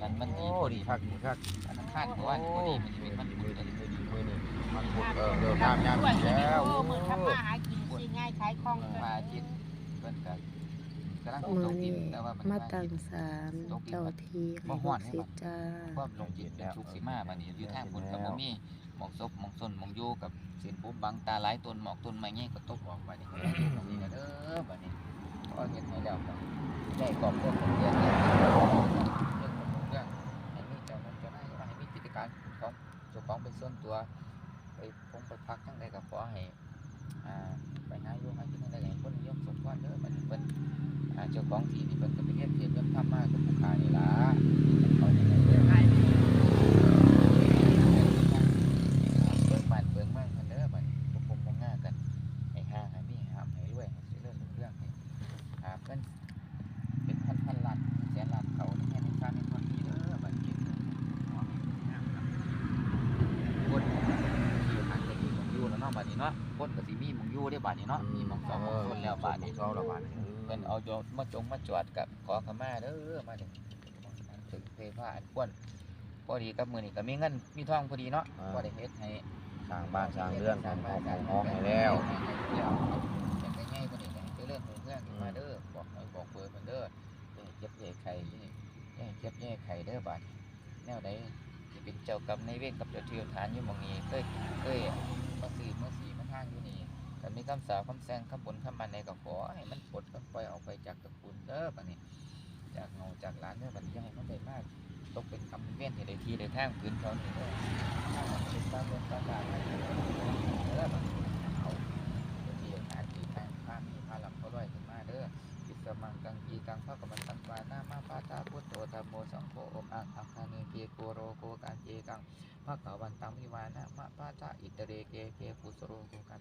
สันมันดีโอ้ดีดีคักดีคักอันนั้นคาดเพราะว่าพอดีมันจะเป็นมันมืออดีเลยมือดีมือดีมันพุดเออเดินน้ำยามอีแล้วมือทำมาหากินสิง่ายขายของมาอาทิตเพิ่นก็กำลังมือนี่มันมาตั้งศาลเจ้าที่ให้ลูกศิษย์จ้าความลงจิตเป็นทุกสิมาบัดนี้อยู่ทางพุ่นก็บ่มีหมองศพหมองส้นหมองอยู่กับเส้นผมบังตาหลายต้นหมอกต้นไม้ใหญ่ก็ตกออกบัดนี้บัดนี้ก็เด้อบัดนี้ก็เฮ็ดให้แล้วได้กรอบเรื่องเรื่อง ส่วนตัวไปคงไปพักทั้งใดก็ขอให้ไปหาอยู่หากินทั้งใดก็ให้คนนิยมสมควรเด้อบัดนี้เพิ่นเจ้าของที่นี่เพิ่นก็ไปเรียนเทศน์เรื่องธรรมะกับผู้ค้านี่ล่ะเขาจะได้เด้อเบิ่งบ้านเบิ่งเมืองเพิ่นเด้อบัดนี้ นาะบัดนี้เนาะคนก็สิมีหมองอยู่ได้บัดนี้เนาะมีหมองสองหมองคนแล้วบัดนี้เขาแล้วบาดนี้เพิ่นเอาโยมมาจงมาจวดกับขอขมาเด้อมาถึงถึงเพพาอันควรพอดีกับมือนี่ก็มีเงินมีทองพอดีเนาะพอได้เฮ็ดให้สร้างบ้านสร้างเรือนสร้างห้องของห้องให้แล้วยังได้ง่ายกว่านี้ก็ให้เจริญรุ่งเรืองขึ้นมาเด้อบอกให้บอกเบอร์เพิ่นเด้ออย่าให้เจ็บอย่าให้ไข้อย่าให้เจ็บอย่าให้ไข้เด้อบาดแนวใดที่เป็นเจ้ากรรมในายเวรกับเจ้าที่เจ้าฐานอยู่หม่องนี้เคยเคยมางอยู่นี่ถ้ามีคำสาปคำแซงคำบนคำมันในก็ขอให้มันปลดมันปล่อยออกไปจากตระกูลเด้อบัดนี้ จากเงาจากหลานเด้อบัดนี้ยังให้มันได้มากตกเป็นกรรมเวียนเห็นได้ทีได้ทางคืนเขานี่เด้อถ้ามันเป็นตามเรื่องตามการเด้อเด้อบัดนี้ กังพระกวันตังวิวานะมะปาตาอิตเรเกเกปุสโรโกกัน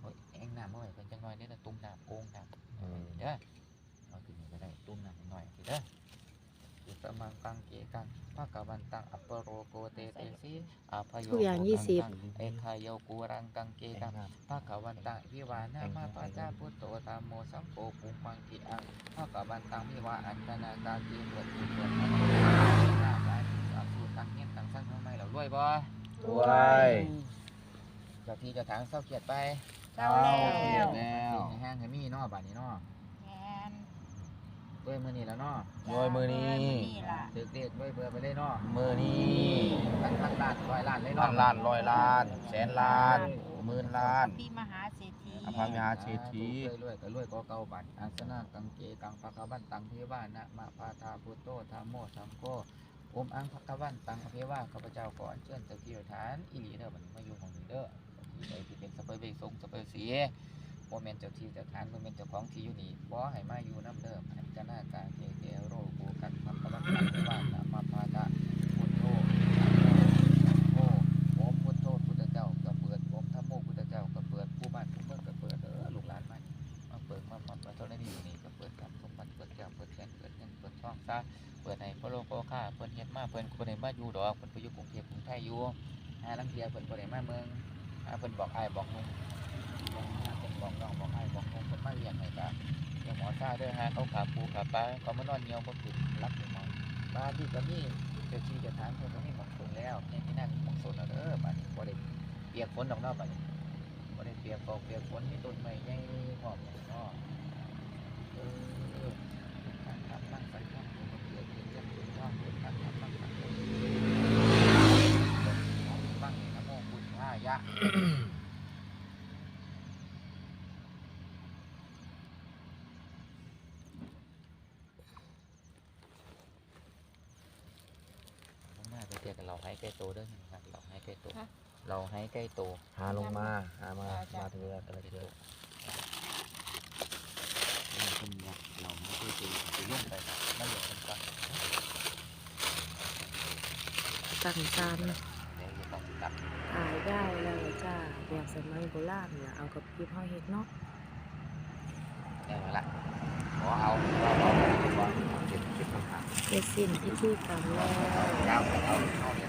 โอ้ยเอ็งน้ำเมื่อไหร่เพิ่นจังน้อยเด้อนะตุ้มน้ำโกงน้ำอืมเด้อเอาขึ้นมาก็ได้ตุ้มน้ำหน่อยสิเด้ออุตมังกังเกกังภาควันตังอัปปโรโกเตเตสิอาพโยทุกอย่างโกยี่สิบกังเอคายโยกูรังกังเกกังภาควันตังวิวานามาปาจาพุทโตตามโมสังโฆปุมังกิอังภาควันตังวิวาอันตนากากีเปิดเปิดอันนา วยบ่ด้วย เจ้าที่เจ้าทางเศร้าเกียดไปเจ้าแล้ว แล้วในห้างให้มีเนาะบัดนี้เนาะแมนด้วยมือนี้แล้วเนาะด้วยมือนี้นี่ล่ะถือเรียกด้วยเบอร์ไปเลยเนาะมือนี้พันพันล้านร้อยล้านเลยล้าเนาะนล้านร้อยล้าน แสนล้านหมื่นล้าน พี่มหาเศรษฐีอภัยมหา เศรษฐีรวยรวยก็รวยก็เก่าบัดอัสนากังเกกังภะคะวันตังเทวานะมะปาทาพุทโตธรรมโมสังโฆ อมอังภะคะวันตังอภิวาข้าพเจ้าขออัญเชิญเจ้าที่เจ้ฐานอีหลีเด้อบันมาอยู่ของเด้อที่ใดที่เป็นสเปรย์เบกทรงสเปรย์สีโมเมนต์เจ้าที่เจ้าฐานโมเมนต์เจ้าของที่อยู่นี่ขอให้มาอยู่น้ำเด้ออัญจนากาเกเกโรโกกังภะคะวันตังเทวานมะปาทาพุทโธโมสังโฆผมพุทโธพุทธเจ้าก็เปิดผมธรรมโมพุทธเจ้าก็เปิดผู้บ้านผู้เมืองก็เปิดเออลูกหลานมามาเปิดมามามาเท่านั้นอยู่นี่ก็เปิดกับสมบัติเปิดแก้วเปิดแขนเปิดเงินเปิดทองซะ ปิดให้พระโลกโภค่าเปิดเฮ็ดมาเปิดคนไหนมาอยู่ดอกเปิดไปอยู่กรุงเทพกรุงไทยอยู่หาลังเทียเปิดคนไหนมาเมืองหาเปิดบอกไอ้บอกนุ่งเปิดบอกน้องบอกไอ้บอกนุ่งเปิดมาเรียนให้กะเดี๋ยวหมอซาเด้อฮะเขาขาปูขาปลาเขามานอนเหี่ยวบ่ขึ้นรับอยู่มอนบ้านที่ก็มีเจ้าที่เจะทางเพิ่นก็มีหมองสนแล้วในที่นั่นหมองสนแล้วเด้อบัดนี้บ่ได้เปียกฝนดอกนาะบัดนี้บ่ได้เปียกฟอกเปียกฝนมีต้นไม้ใหญ่หอมเนาะเออการทำตั้งสัญญาณของเกิดเกิดเกิดเกิดว่าเกิดการทำตั้งสัญญาณตั้งนะโมพุทธายะ มาไปเจอกันเราให้ใกล้โตเด้อนะครับเราให้ใกล้โตเราให้ใกล้โตหาลงมาหามามาถึงเวลาแต่ละเชือคุณเนี่ยเราไม่ได้ไปไปยุ่งไปไม่อยากเป็นกันตั้งศาลเดี๋ยวจะต้องตัดขายได้แล้วจ้าแบบสมัยโบราณน่ะเอากับพี่พ่อเฮ็ดเนาะเนี่ยละขอเอาเอาเอาเอาเอาเก็บเก็บคำถาม เฮ็ดสิ้นพิธีกรรมแล้ว